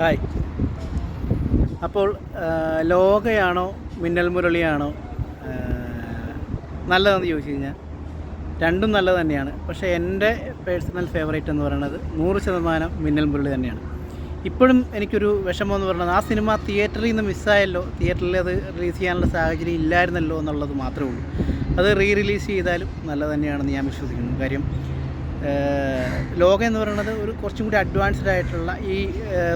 Hi. അപ്പോൾ ലോകയാണോ മിന്നൽ മുരളിയാണോ? നല്ലതെന്ന് ചോദിച്ചു കഴിഞ്ഞാൽ രണ്ടും നല്ലത് തന്നെയാണ്. പക്ഷേ എന്റെ പേഴ്സണൽ ഫേവറേറ്റ് എന്ന് പറയുന്നത് നൂറ് ശതമാനം മിന്നൽ മുരളി തന്നെയാണ്. ഇപ്പോഴും എനിക്കൊരു വിഷമം എന്ന് പറയുന്നത് ആ സിനിമ തിയേറ്ററിൽ നിന്ന് മിസ്സായല്ലോ. തിയേറ്ററിൽ അത് റിലീസ് ചെയ്യാനുള്ള സാഹചര്യം ഇല്ലായിരുന്നല്ലോ എന്നുള്ളത് മാത്രമേ ഉള്ളൂ. അത് റീ റിലീസ് ചെയ്താലും നല്ലത് തന്നെയാണെന്ന് ഞാൻ വിശ്വസിക്കുന്നു. കാര്യം ലോകം എന്ന് പറയുന്നത് ഒരു കുറച്ചും കൂടി അഡ്വാൻസ്ഡ് ആയിട്ടുള്ള ഈ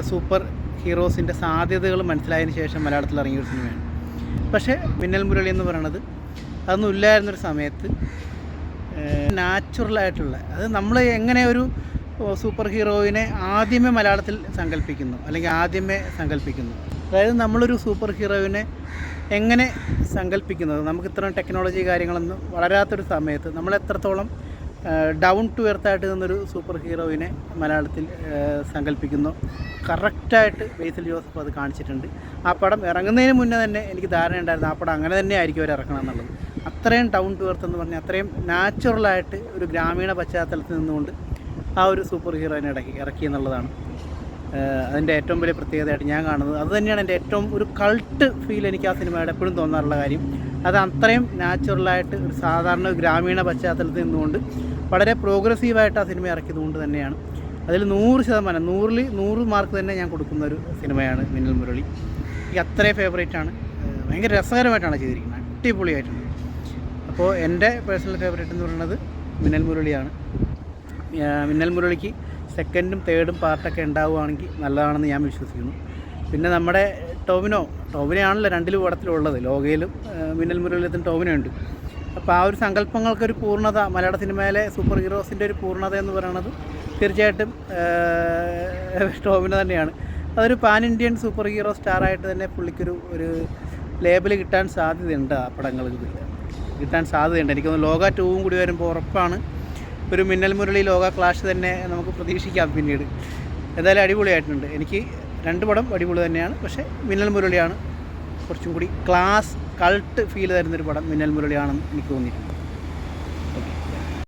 സൂപ്പർ ഹീറോസിന്റെ സാധ്യതകൾ മനസ്സിലായതിനു ശേഷം മലയാളത്തിൽ ഇറങ്ങിയ ഒരു സിനിമയാണ് പക്ഷേ മിന്നൽ മുരളി എന്ന് പറയുന്നത് അതൊന്നും ഇല്ലായിരുന്നൊരു സമയത്ത് നാച്ചുറലായിട്ടുള്ള അത് നമ്മൾ എങ്ങനെ ഒരു സൂപ്പർ ഹീറോയിനെ ആദ്യമേ മലയാളത്തിൽ സങ്കല്പിക്കുന്നു അല്ലെങ്കിൽ ആദ്യമേ സങ്കല്പിക്കുന്നു. അതായത് നമ്മളൊരു സൂപ്പർ ഹീറോയിനെ എങ്ങനെ സങ്കല്പിക്കുന്നത്? നമുക്ക് ഇത്രയും ടെക്നോളജി കാര്യങ്ങളൊന്നും വളരാത്തൊരു സമയത്ത് നമ്മൾ എത്രത്തോളം ഡൗൺ ടു എർത്തായിട്ട് നിന്നൊരു സൂപ്പർ ഹീറോയിനെ മലയാളത്തിൽ സങ്കല്പിക്കുന്നു. കറക്റ്റായിട്ട് ബേസിൽ ജോസഫ് അത് കാണിച്ചിട്ടുണ്ട്. ആ പടം ഇറങ്ങുന്നതിന് മുന്നേ തന്നെ എനിക്ക് ധാരണ ഉണ്ടായിരുന്നു ആ പടം അങ്ങനെ തന്നെ ആയിരിക്കും അവർ ഇറക്കണം എന്നുള്ളത്. അത്രയും ഡൗൺ ടു എർത്ത് എന്ന് പറഞ്ഞാൽ അത്രയും നാച്ചുറലായിട്ട് ഒരു ഗ്രാമീണ പശ്ചാത്തലത്തിൽ നിന്നുകൊണ്ട് ആ ഒരു സൂപ്പർ ഹീറോയിനെ ഇടക്കി ഇറക്കി എന്നുള്ളതാണ്. അതിന്റെ ഏറ്റവും വലിയ പ്രത്യേകതയായിട്ട് ഞാൻ കാണുന്നത്. അത് തന്നെയാണ് എന്റെ ഏറ്റവും ഒരു കൾട്ട് ഫീൽ എനിക്ക് ആ സിനിമയുടെ എപ്പോഴും തോന്നാറുള്ള കാര്യം. അത് അത്രയും നാച്ചുറലായിട്ട് ഒരു സാധാരണ ഗ്രാമീണ പശ്ചാത്തലത്തിൽ നിന്നുകൊണ്ട് വളരെ പ്രോഗ്രസീവായിട്ട് ആ സിനിമ ഇറക്കിയത് കൊണ്ട് തന്നെയാണ്. അതിൽ നൂറ് ശതമാനം നൂറിൽ നൂറ് മാർക്ക് തന്നെ ഞാൻ കൊടുക്കുന്ന ഒരു സിനിമയാണ് മിന്നൽ മുരളി. എനിക്ക് അത്രയും ഫേവറേറ്റ് ആണ്. ഏഹ് ഭയങ്കര രസകരമായിട്ടാണ് ചെയ്തിരിക്കുന്നത്. അടിപൊളിയായിട്ടുണ്ട്. അപ്പോൾ എന്റെ പേഴ്സണൽ ഫേവറേറ്റ് എന്ന് പറയുന്നത് മിന്നൽ മുരളിയാണ്. മിന്നൽ മുരളിക്ക് സെക്കൻഡും തേർഡും പാർട്ടൊക്കെ ഉണ്ടാവുകയാണെങ്കിൽ നല്ലതാണെന്ന് ഞാൻ വിശ്വസിക്കുന്നു. പിന്നെ നമ്മുടെ ടോവിനോ ടോവിനയാണല്ലോ രണ്ടിലും പടത്തിലുള്ളത്. ലോകയിലും മിന്നൽ മുരളിയത്തും ടോവിനോ ഉണ്ട് അപ്പോൾ ആ ഒരു സങ്കല്പങ്ങൾക്കൊരു പൂർണത മലയാള സിനിമയിലെ സൂപ്പർ ഹീറോസിന്റെ ഒരു പൂർണത എന്ന് പറയുന്നത് തീർച്ചയായിട്ടും ടോമിന് തന്നെയാണ്. അതൊരു പാൻ ഇന്ത്യൻ സൂപ്പർ ഹീറോ സ്റ്റാറായിട്ട് തന്നെ പുള്ളിക്കൊരു ഒരു ലേബൽ കിട്ടാൻ സാധ്യതയുണ്ട് ആ പടങ്ങൾക്ക് കിട്ടാൻ സാധ്യതയുണ്ട്. എനിക്കൊന്ന് ലോക ടൂവും കൂടി വരുമ്പോൾ ഉറപ്പാണ്. ഒരു മിന്നൽ മുരളി ലോക ക്ലാഷ് തന്നെ നമുക്ക് പ്രതീക്ഷിക്കാം പിന്നീട്. എന്തായാലും അടിപൊളിയായിട്ടുണ്ട്. എനിക്ക് രണ്ട് പടം അടിപൊളി തന്നെയാണ്. പക്ഷേ മിന്നൽ മുരളിയാണ് കുറച്ചും കൂടി ക്ലാസ് കൾട്ട് ഫീൽ തരുന്നൊരു പടം മിന്നൽ മുരളിയാണെന്ന് എനിക്ക് തോന്നിയിട്ടുണ്ട്.